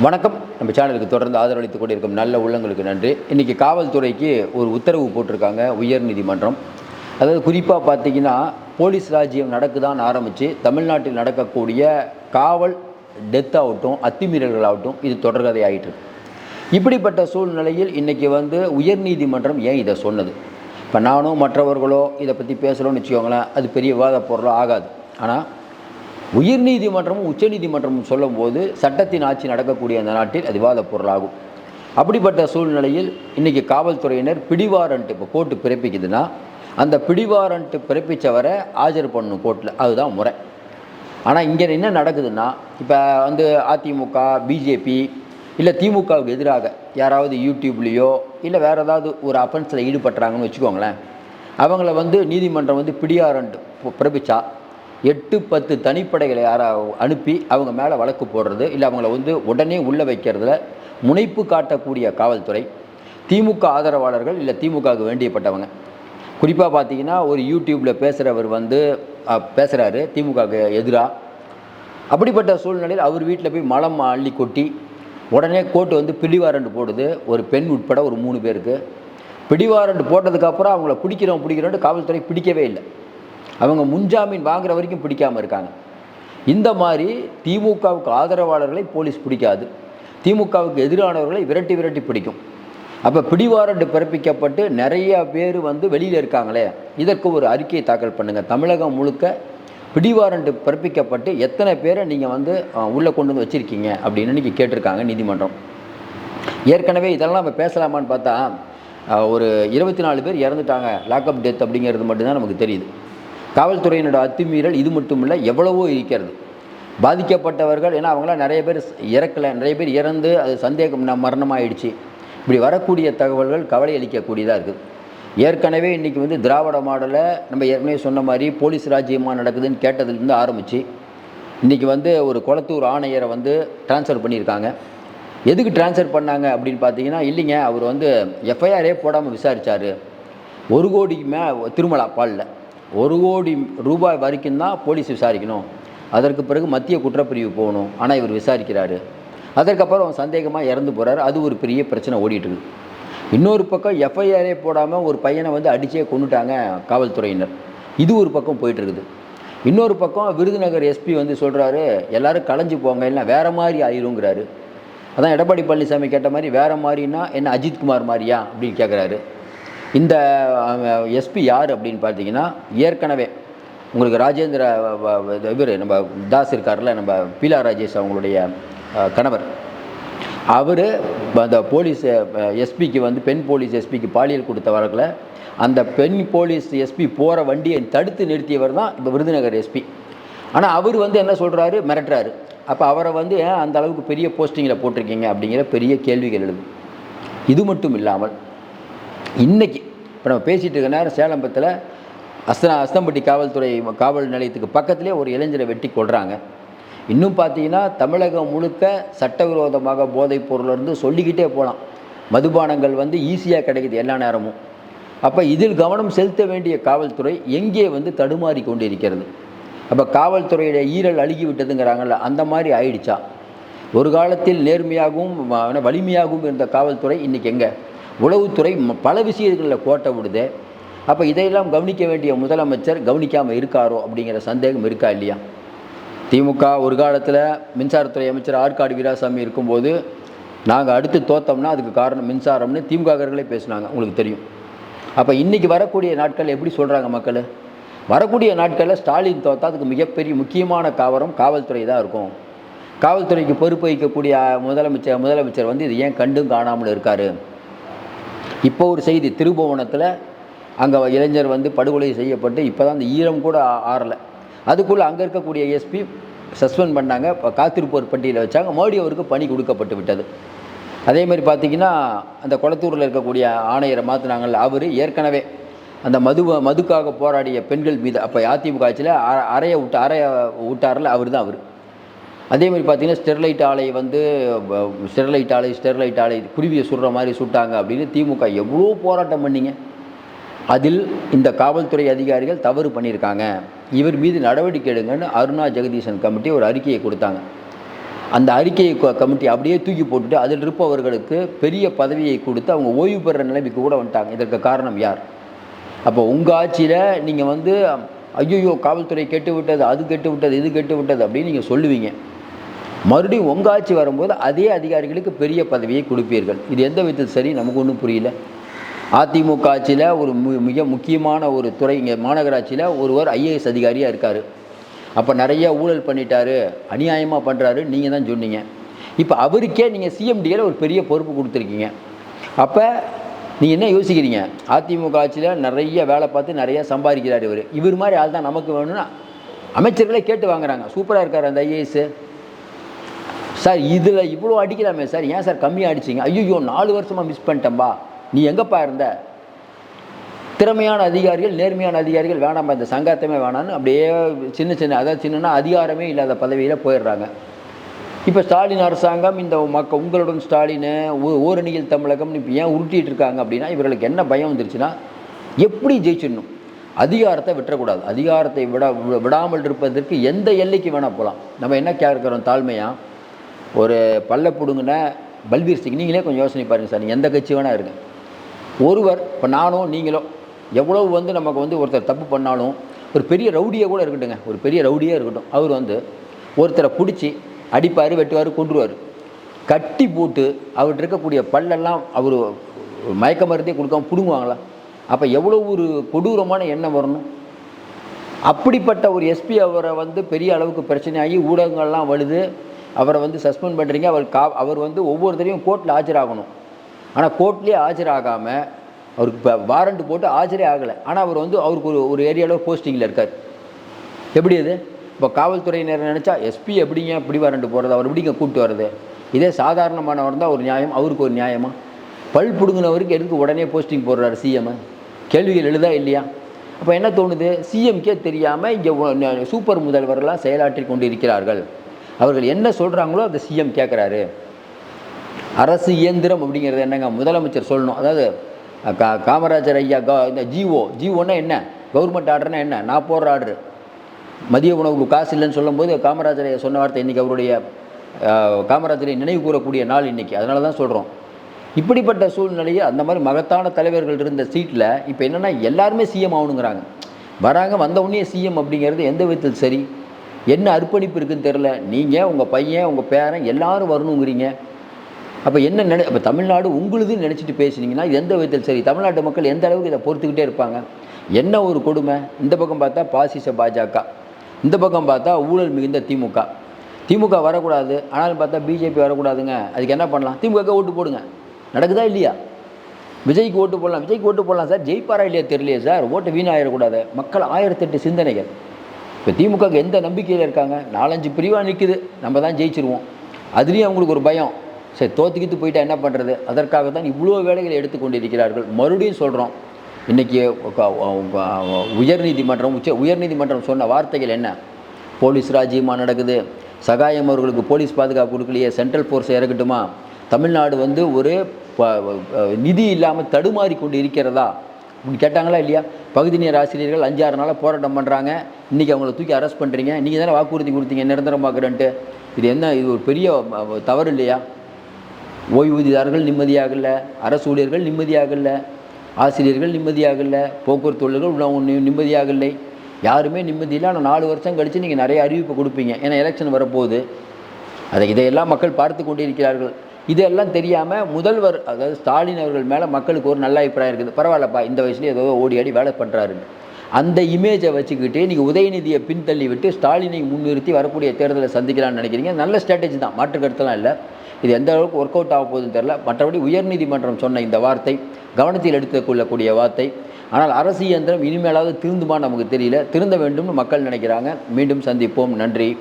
வணக்கம். நம்ம சேனலுக்கு தொடர்ந்து ஆதரவளித்துக் கொண்டிருக்கும் நல்ல உள்ளங்களுக்கு நன்றி. இன்றைக்கி காவல்துறைக்கு ஒரு உத்தரவு போட்டிருக்காங்க உயர்நீதிமன்றம் அதாவது குறிப்பாக பார்த்தீங்கன்னா போலீஸ் ராஜ்யம் நடக்குதான்னு ஆரம்பித்து தமிழ்நாட்டில் நடக்கக்கூடிய காவல் டெத் ஆகட்டும் அத்துமீறல்கள் ஆகட்டும் இது தொடர்கதை ஆகிட்டு இப்படிப்பட்ட சூழ்நிலையில் இன்றைக்கி வந்து உயர்நீதிமன்றம் ஏன் இதை சொன்னது? இப்போ நானும் மற்றவர்களோ இதை பற்றி பேசுகிறோன்னு வச்சுக்கோங்களேன் அது பெரிய விவாத பொருளோ ஆகாது. ஆனால் உயர்நீதிமன்றமும் உச்சநீதிமன்றமும் சொல்லும்போது சட்டத்தின் ஆட்சி நடக்கக்கூடிய அந்த நாட்டில் அது விவாத பொருளாகும். அப்படிப்பட்ட சூழ்நிலையில் இன்றைக்கி காவல்துறையினர் பிடிவாரண்ட்டு இப்போ கோர்ட்டு பிறப்பிக்குதுன்னா அந்த பிடிவாரண்ட்டு பிறப்பித்தவரை ஆஜர் பண்ணணும் கோர்ட்டில் அதுதான் முறை. ஆனால் இங்கே என்ன நடக்குதுன்னா இப்போ வந்து அதிமுக பிஜேபி இல்லை திமுகவுக்கு எதிராக யாராவது யூடியூப்லேயோ இல்லை வேறு ஏதாவது ஒரு அஃபென்ஸில் ஈடுபட்டுறாங்கன்னு வச்சுக்கோங்களேன் அவங்கள வந்து நீதிமன்றம் வந்து பிடியாரண்ட் பிறப்பிச்சா எட்டு பத்து தனிப்படைகளை யாரா அனுப்பி அவங்க மேலே வழக்கு போடுறது இல்லை அவங்கள வந்து உடனே உள்ளே வைக்கிறதுல முனைப்பு காட்டக்கூடிய காவல்துறை திமுக ஆதரவாளர்கள் இல்லை திமுகவுக்கு வேண்டியப்பட்டவங்க. குறிப்பாக பார்த்தீங்கன்னா ஒரு யூடியூப்பில் பேசுகிறவர் வந்து பேசுகிறாரு திமுகவுக்கு எதிராக அப்படிப்பட்ட சூழ்நிலையில் அவர் வீட்டில் போய் மலம் அள்ளி கொட்டி உடனே கோர்ட்டு வந்து பிடிவாரண்டு போடுது. ஒரு பெண் உட்பட ஒரு மூணு பேருக்கு. பிடிவாரண்டு போட்டதுக்கப்புறம் அவங்கள பிடிக்கிறோம் பிடிக்கிறோன்ட்டு காவல்துறை பிடிக்கவே இல்லை. அவங்க முன்ஜாமீன் வாங்குற வரைக்கும் பிடிக்காமல் இருக்காங்க. இந்த மாதிரி திமுகவுக்கு ஆதரவாளர்களை போலீஸ் பிடிக்காது. திமுகவுக்கு எதிரானவர்களை விரட்டி விரட்டி பிடிக்கும். அப்போ பிடிவாரண்டு பிறப்பிக்கப்பட்டு நிறைய பேர் வந்து வெளியில் இருக்காங்களே இதற்கு ஒரு அறிக்கையை தாக்கல் பண்ணுங்கள் தமிழகம் முழுக்க பிடிவாரண்டு பிறப்பிக்கப்பட்டு எத்தனை பேரை நீங்கள் வந்து உள்ளே கொண்டு வந்து வச்சுருக்கீங்க அப்படின்னு இன்றைக்கி கேட்டிருக்காங்க நீதிமன்றம். ஏற்கனவே இதெல்லாம் நம்ம பேசலாமான்னு பார்த்தா ஒரு இருபத்தி நாலு பேர் இறந்துட்டாங்க. லாக்அப் டெத் அப்படிங்கிறது மட்டும்தான் நமக்கு தெரியுது. காவல்துறையினோட அத்துமீறல் இது மட்டும் இல்லை எவ்வளவோ இருக்கிறது. பாதிக்கப்பட்டவர்கள் ஏன்னா அவங்களாம் நிறைய பேர் இறக்கலை நிறைய பேர் இறந்து அது சந்தேகம் மரணமாயிடுச்சு. இப்படி வரக்கூடிய தகவல்கள் கவலை அளிக்கக்கூடியதாக இருக்குது. ஏற்கனவே இன்றைக்கி வந்து திராவிட மாடலை நம்ம ஏற்கனவே சொன்ன மாதிரி போலீஸ் ராஜ்யமாக நடக்குதுன்னு கேட்டதுலேருந்து ஆரம்பித்து இன்றைக்கி வந்து ஒரு குளத்தூர் ஆணையரை வந்து ட்ரான்ஸ்ஃபர் பண்ணியிருக்காங்க. எதுக்கு ட்ரான்ஸ்ஃபர் பண்ணாங்க அப்படின்னு பார்த்தீங்கன்னா இல்லைங்க அவர் வந்து எஃப்ஐஆரே போடாமல் விசாரித்தார் ஒரு கோடிக்கு மே திருமலா பாலில். ஒரு கோடி ரூபாய் வரைக்கும் தான் போலீஸ் விசாரிக்கணும். அதற்கு பிறகு மத்திய குற்றப்பிரிவு போகணும். ஆனால் இவர் விசாரிக்கிறாரு. அதற்கப்புறம் சந்தேகமாக இறந்து போகிறாரு அது ஒரு பெரிய பிரச்சனை ஓடிட்டு இன்னொரு பக்கம் எஃப்ஐஆரே போடாமல் ஒரு பையனை வந்து அடிச்சே கொண்டுட்டாங்க காவல்துறையினர். இது ஒரு பக்கம் போயிட்டு இருக்குது. இன்னொரு பக்கம் விருதுநகர் எஸ்பி வந்து சொல்கிறாரு எல்லாரும் கலைஞ்சு போங்க இல்லை வேறு மாதிரி ஆயிருங்கிறாரு. அதான் எடப்பாடி பழனிசாமி கேட்ட மாதிரி வேறு மாதிரின்னா என்ன அஜித்குமார் மாதிரியா? அப்படின்னு கேட்குறாரு இந்த எஸ்பி யார் அப்படின்னு பார்த்தீங்கன்னா ஏற்கனவே உங்களுக்கு ராஜேந்திர இவர் நம்ம தாஸ் இருக்கார்ல நம்ம பீலா ராஜேஷ் அவங்களுடைய கணவர். அவர் அந்த போலீஸ் எஸ்பிக்கு வந்து பெண் போலீஸ் எஸ்பிக்கு பாலியல் கொடுத்த வழக்கில் அந்த பெண் போலீஸ் எஸ்பி போகிற வண்டியை தடுத்து நிறுத்தியவர் தான் இப்போ விருதுநகர் எஸ்பி. ஆனால் அவர் வந்து என்ன சொல்கிறாரு மிரட்டுறாரு. அப்போ அவரை வந்து ஏன் அந்த அளவுக்கு பெரிய போஸ்டிங்கில் போட்டிருக்கீங்க அப்படிங்கிற பெரிய கேள்விகள் எழுது. இது மட்டும் இல்லாமல் இன்றைக்கி இப்போ நம்ம பேசிகிட்டு இருக்க நேரம் சேலம்பத்தில் அஸ்தனா அஸ்தம்பட்டி காவல்துறை காவல் நிலையத்துக்கு பக்கத்திலே ஒரு இளைஞரை வெட்டி கொள்கிறாங்க இன்னும் பார்த்தீங்கன்னா தமிழகம் முழுக்க சட்டவிரோதமாக போதைப் பொருளிருந்து சொல்லிக்கிட்டே போகலாம் மதுபானங்கள் வந்து ஈஸியாக கிடைக்குது எல்லா நேரமும். அப்போ இதில் கவனம் செலுத்த வேண்டிய காவல்துறை எங்கே வந்து தடுமாறி கொண்டு இருக்கிறது அப்போ காவல்துறையுடைய ஈரல் அழுகி விட்டதுங்கிறாங்கல்ல அந்த மாதிரி ஆயிடுச்சா? ஒரு காலத்தில் நேர்மையாகவும் வலிமையாகவும் இருந்த காவல்துறை இன்றைக்கி எங்கே? உளவுத்துறை பல விஷயங்களில் கோட்டை விடுது. அப்போ இதையெல்லாம் கவனிக்க வேண்டிய முதலமைச்சர் கவனிக்காமல் இருக்காரோ அப்படிங்கிற சந்தேகம் இருக்கா இல்லையா? திமுக ஒரு காலத்தில் மின்சாரத்துறை அமைச்சர் ஆற்காடு வீராசாமி இருக்கும்போது நாங்கள் அடுத்து தோத்தோம்னா அதுக்கு காரணம் மின்சாரம்னு திமுககர்களே பேசுனாங்க உங்களுக்கு தெரியும். அப்போ இன்றைக்கி வரக்கூடிய நாட்கள் எப்படி சொல்கிறாங்க மக்கள்? வரக்கூடிய நாட்களில் ஸ்டாலின் தோத்தா அதுக்கு மிகப்பெரிய முக்கியமான காவரம் காவல்துறை தான் இருக்கும். காவல்துறைக்கு பொறுப்பு வகிக்கக்கூடிய முதலமைச்சர் முதலமைச்சர் வந்து இது ஏன் கண்டும் காணாமல் இருக்காரு? இப்போ ஒரு செய்தி திருபுவனத்தில் அங்கே இளைஞர் வந்து படுகொலை செய்யப்பட்டு இப்போ தான் அந்த ஈரம் கூட ஆறலை. அதுக்குள்ளே அங்கே இருக்கக்கூடிய எஸ்பி சஸ்பெண்ட் பண்ணாங்க இப்போ காத்திருப்போர் பட்டியலில் வச்சாங்க மோடி அவருக்கு பணி கொடுக்கப்பட்டு விட்டது. அதே மாதிரி பார்த்தீங்கன்னா அந்த குளத்தூரில் இருக்கக்கூடிய ஆணையரை மாற்றினாங்கள்ல அவர் ஏற்கனவே அந்த மது மதுக்காக போராடிய பெண்கள் மீது அப்போ அதிமுக ஆட்சியில் அ- அறைய விட்டு அறைய விட்டாரில் அவர் தான் அவர். அதே மாதிரி பார்த்தீங்கன்னா ஸ்டெர்லைட் ஆலை வந்து ஸ்டெர்லைட் ஆலை ஸ்டெர்லைட் ஆலை குருவியை சுடுற மாதிரி சுட்டாங்க அப்படின்னு திமுக எவ்வளோ போராட்டம் பண்ணீங்க? அதில் இந்த காவல்துறை அதிகாரிகள் தவறு பண்ணியிருக்காங்க. இவர் மீது நடவடிக்கை எடுங்கன்னு அருணா ஜெகதீசன் கமிட்டி ஒரு அறிக்கையை கொடுத்தாங்க. அந்த அறிக்கையை கமிட்டி அப்படியே தூக்கி போட்டுட்டு அதில் இருப்பவர்களுக்கு பெரிய பதவியை கொடுத்து அவங்க ஓய்வு பெறுற நிலைமைக்கு கூட வந்துட்டாங்க. இதற்கு காரணம் யார்? அப்போ உங்கள் ஆட்சியில் நீங்கள் வந்து ஐயோ காவல்துறை கெட்டு விட்டது அது கெட்டு விட்டது இது கெட்டு விட்டது அப்படின்னு நீங்கள் சொல்லுவீங்க. மறுபடியும் உங்கள் ஆட்சி வரும்போது அதே அதிகாரிகளுக்கு பெரிய பதவியை கொடுப்பீர்கள். இது எந்த விதத்தில் சரி? நமக்கு ஒன்றும் புரியல. அதிமுக ஆட்சியில் ஒரு மு மிக முக்கியமான ஒரு துறை இங்கே மாநகராட்சியில் ஒருவர் ஐஏஎஸ் அதிகாரியாக இருக்கார். அப்போ நிறைய ஊழல் பண்ணிட்டாரு அநியாயமாக பண்ணுறாரு நீங்கள் தான் சொன்னீங்க. இப்போ அவருக்கே நீங்கள் சிஎம்டியில் ஒரு பெரிய பொறுப்பு கொடுத்துருக்கீங்க. அப்போ நீங்கள் என்ன யோசிக்கிறீங்க? அதிமுக ஆட்சியில் நிறைய வேலை பார்த்து நிறைய சம்பாதிக்கிறார் இவர். இவர் மாதிரி ஆள் தான் நமக்கு வேணும்னா அமைச்சர்களே கேட்டு வாங்குறாங்க. சூப்பராக இருக்கார் அந்த ஐஏஎஸ்ஸு சார் இதில் இவ்வளோ அடிக்கலாமே சார். ஏன் சார் கம்மியாக அடிச்சிங்க ஐயோ நாலு வருஷமாக மிஸ் பண்ணிட்டேன்பா. நீ எங்கேப்பா இருந்த? திறமையான அதிகாரிகள் நேர்மையான அதிகாரிகள் வேணாம்ப்பா. இந்த சங்காத்தமே வேணான்னு அப்படியே சின்ன சின்ன அதாவது சின்னன்னா அதிகாரமே இல்லாத பதவியில் போயிடுறாங்க. இப்போ ஸ்டாலின் அரசாங்கம் இந்த மக்க உங்களுடன் ஸ்டாலின் ஊ- ஓரணியில் தமிழகம்னு இப்போ ஏன் உருட்டிகிட்டு இருக்காங்க அப்படின்னா இவர்களுக்கு என்ன பயம் வந்துருச்சுன்னா எப்படி ஜெயிச்சிடணும்? அதிகாரத்தை விட்டுறக்கூடாது. அதிகாரத்தை விட விடாமல் இருப்பதற்கு எந்த எல்லைக்கு வேணால் போகலாம் நம்ம என்ன கேட்குறோம் தாழ்மையாக ஒரு பல்ல பிடுங்கின பல்பீர் சிங் நீங்களே கொஞ்சம் யோசனை பாருங்கள் சார் நீங்கள் எந்த கட்சி வேணால் இருங்க. ஒருவர் இப்போ நானும் நீங்களும் எவ்வளவு வந்து நமக்கு வந்து ஒருத்தர் தப்பு பண்ணாலும் ஒரு பெரிய ரவுடியாக கூட இருக்கட்டுங்க ஒரு பெரிய ரவுடியாக இருக்கட்டும் அவர் வந்து ஒருத்தரை பிடிச்சி அடிப்பார் வெட்டுவார் கொன்றுவார். கட்டி போட்டு அவர்கிட்ட இருக்கக்கூடிய பல்லெல்லாம் அவர் மயக்க மருந்தே கொடுக்காம பிடுங்குவாங்களா? அப்போ எவ்வளோ ஒரு கொடூரமான எண்ணம் வரணும். அப்படிப்பட்ட ஒரு எஸ்பி அவரை வந்து பெரிய அளவுக்கு பிரச்சனையாகி ஊடகங்கள்லாம் வலுது அவரை வந்து சஸ்பெண்ட் பண்ணுறீங்க அவர் கா அவர் வந்து ஒவ்வொருத்தரையும் கோர்ட்டில் ஆஜராகணும். ஆனால் கோர்ட்லேயே ஆஜராகாமல் அவருக்கு இப்போ வாரண்ட் போட்டு ஆஜரே ஆகலை. ஆனால் அவர் வந்து அவருக்கு ஒரு ஒரு ஏரியாவில் போஸ்டிங்கில் இருக்கார். எப்படி அது? இப்போ காவல்துறையினர் நினச்சா எஸ்பி எப்படிங்க இப்படி வாரண்ட் போகிறது அவர் எப்படிங்க கூப்பிட்டு வர்றது? இதே சாதாரணமானவர் தான் ஒரு நியாயம் அவருக்கு ஒரு நியாயமா? பல் பிடுங்கினவருக்கு எதுக்கு உடனே போஸ்டிங் போடுறாரு சிஎம் கேள்விகள் எழுதா இல்லையா? அப்போ என்ன தோணுது? சிஎம்கே தெரியாமல் இங்கே சூப்பர் முதல்வரெல்லாம் செயலாற்றி கொண்டு இருக்கிறார்கள் அவர்கள் என்ன சொல்கிறாங்களோ அதை சிஎம் கேட்குறாரு அரசு இயந்திரம் அப்படிங்கிறது என்னங்க முதலமைச்சர் சொல்லணும். அதாவது கா காமராஜர் ஐயா கா இந்த ஜிஓ ஜிஓன்னா என்ன? கவர்மெண்ட் ஆர்டர்னா என்ன? நான் போடுற ஆர்டர் மதிய உணவுக்கு காசு இல்லைன்னு சொல்லும்போது காமராஜர் ஐயா சொன்ன வார்த்தை இன்றைக்கி அவருடைய காமராஜரை நினைவு கூறக்கூடிய நாள் இன்றைக்கி அதனால தான் சொல்கிறோம் இப்படிப்பட்ட சூழ்நிலையை அந்த மாதிரி மகத்தான தலைவர்கள் இருந்த சீட்டில் இப்போ என்னென்னா எல்லாருமே சிஎம் ஆகணுங்கிறாங்க. வராங்க வந்த உடனே சிஎம் அப்படிங்கிறது எந்த விதத்தில் சரி? என்ன அர்ப்பணிப்பு இருக்குன்னு தெரில நீங்கள் உங்கள் பையன் உங்கள் பேரன் எல்லாரும் வரணுங்கிறீங்க. அப்போ என்ன நினை அப்போ தமிழ்நாடு உங்களுதுன்னு நினச்சிட்டு பேசுனீங்கன்னா எந்த விதத்தில் சரி. தமிழ்நாட்டு மக்கள் எந்த அளவுக்கு இதை பொறுத்துக்கிட்டே இருப்பாங்க? என்ன ஒரு கொடுமை? இந்த பக்கம் பார்த்தா பாசிச பாஜக. இந்த பக்கம் பார்த்தா ஊழல் மிகுந்த திமுக. திமுக வரக்கூடாது. ஆனாலும் பார்த்தா பிஜேபி வரக்கூடாதுங்க. அதுக்கு என்ன பண்ணலாம்? திமுக ஓட்டு போடுங்க. நடக்குதா இல்லையா? விஜய்க்கு ஓட்டு போடலாம். விஜய்க்கு ஓட்டு போடலாம் சார். ஜெயிப்பாரா இல்லையா தெரியலையே சார். ஓட்டு வீணாயிடக்கூடாது. மக்கள் ஆயிரத்தெட்டு சிந்தனைகள். இப்போ திமுகவுக்கு எந்த நம்பிக்கையில் இருக்காங்க? நாலஞ்சு பிரிவாக நிற்குது நம்ம தான் ஜெயிச்சிருவோம். அதுலேயும் அவங்களுக்கு ஒரு பயம். சரி தோத்துக்கிட்டு போயிட்டா என்ன பண்ணுறது அதற்காக தான் இவ்வளோ வேலைகளை எடுத்துக்கொண்டிருக்கிறார்கள் மறுபடியும் சொல்கிறோம் இன்றைக்கி உயர்நீதிமன்றம் உச்ச உயர்நீதிமன்றம் சொன்ன வார்த்தைகள் என்ன? போலீஸ் ராஜ்யமாக நடக்குது? சகாயம் அவர்களுக்கு போலீஸ் பாதுகாப்பு கொடுக்கலையே சென்ட்ரல் ஃபோர்ஸ் இறக்கட்டுமா? தமிழ்நாடு வந்து ஒரு ப- நிதி இல்லாமல் தடுமாறி கொண்டு இருக்கிறதா? அப்படின்னு கேட்டாங்களா இல்லையா? பகுதி நேர ஆசிரியர்கள் அஞ்சாறு நாளாக போராட்டம் பண்ணுறாங்க இன்றைக்கி அவங்கள தூக்கி அரெஸ்ட் பண்ணுறீங்க நீங்கள் தானே வாக்குறுதி கொடுத்தீங்க. நிரந்தரமாக்குறேன்ட்டு. இது என்ன? இது ஒரு பெரிய தவறு இல்லையா? ஓய்வூதியதாரர்கள் நிம்மதியாக இல்லை அரசு ஊழியர்கள் நிம்மதியாக இல்லை ஆசிரியர்கள் நிம்மதியாக இல்லை போக்குவரத்து தொழில்கள் நிம்மதியாக இல்லை யாருமே நிம்மதி இல்லை. ஆனால் நாலு வருஷம் கழித்து நீங்கள் நிறைய அறிவிப்பு கொடுப்பீங்க. ஏன்னா எலெக்ஷன் வரப்போகுது. அதை இதையெல்லாம் மக்கள் பார்த்து கொண்டிருக்கிறார்கள். இதெல்லாம் தெரியாமல் முதல்வர் அதாவது ஸ்டாலின் அவர்கள் மேலே மக்களுக்கு ஒரு நல்ல அபிப்பிராயம் இருக்குது. பரவாயில்லப்பா இந்த வயசுலேயே ஏதோ ஓடி ஆடி வேலை பண்ணுறாருன்னு அந்த இமேஜை வச்சுக்கிட்டு நீங்கள் உதயநிதியை பின்தள்ளி விட்டு ஸ்டாலினை முன்னிறுத்தி வரக்கூடிய தேர்தலை சந்திக்கலாம்னு நினைக்கிறீங்க. நல்ல ஸ்ட்ராட்டஜி தான். மாற்று இல்லை. இது எந்த அளவுக்கு ஒர்க் அவுட் ஆக போகுதுன்னு தெரில மற்றபடி உயர்நீதிமன்றம் சொன்ன இந்த வார்த்தை கவனத்தில் எடுத்துக்கொள்ளக்கூடிய வார்த்தை. ஆனால் அரசு இயந்திரம் இனிமேலாவது திருந்துமா நமக்கு தெரியல. திருந்த வேண்டும்னு மக்கள் நினைக்கிறாங்க. மீண்டும் சந்திப்போம். நன்றி.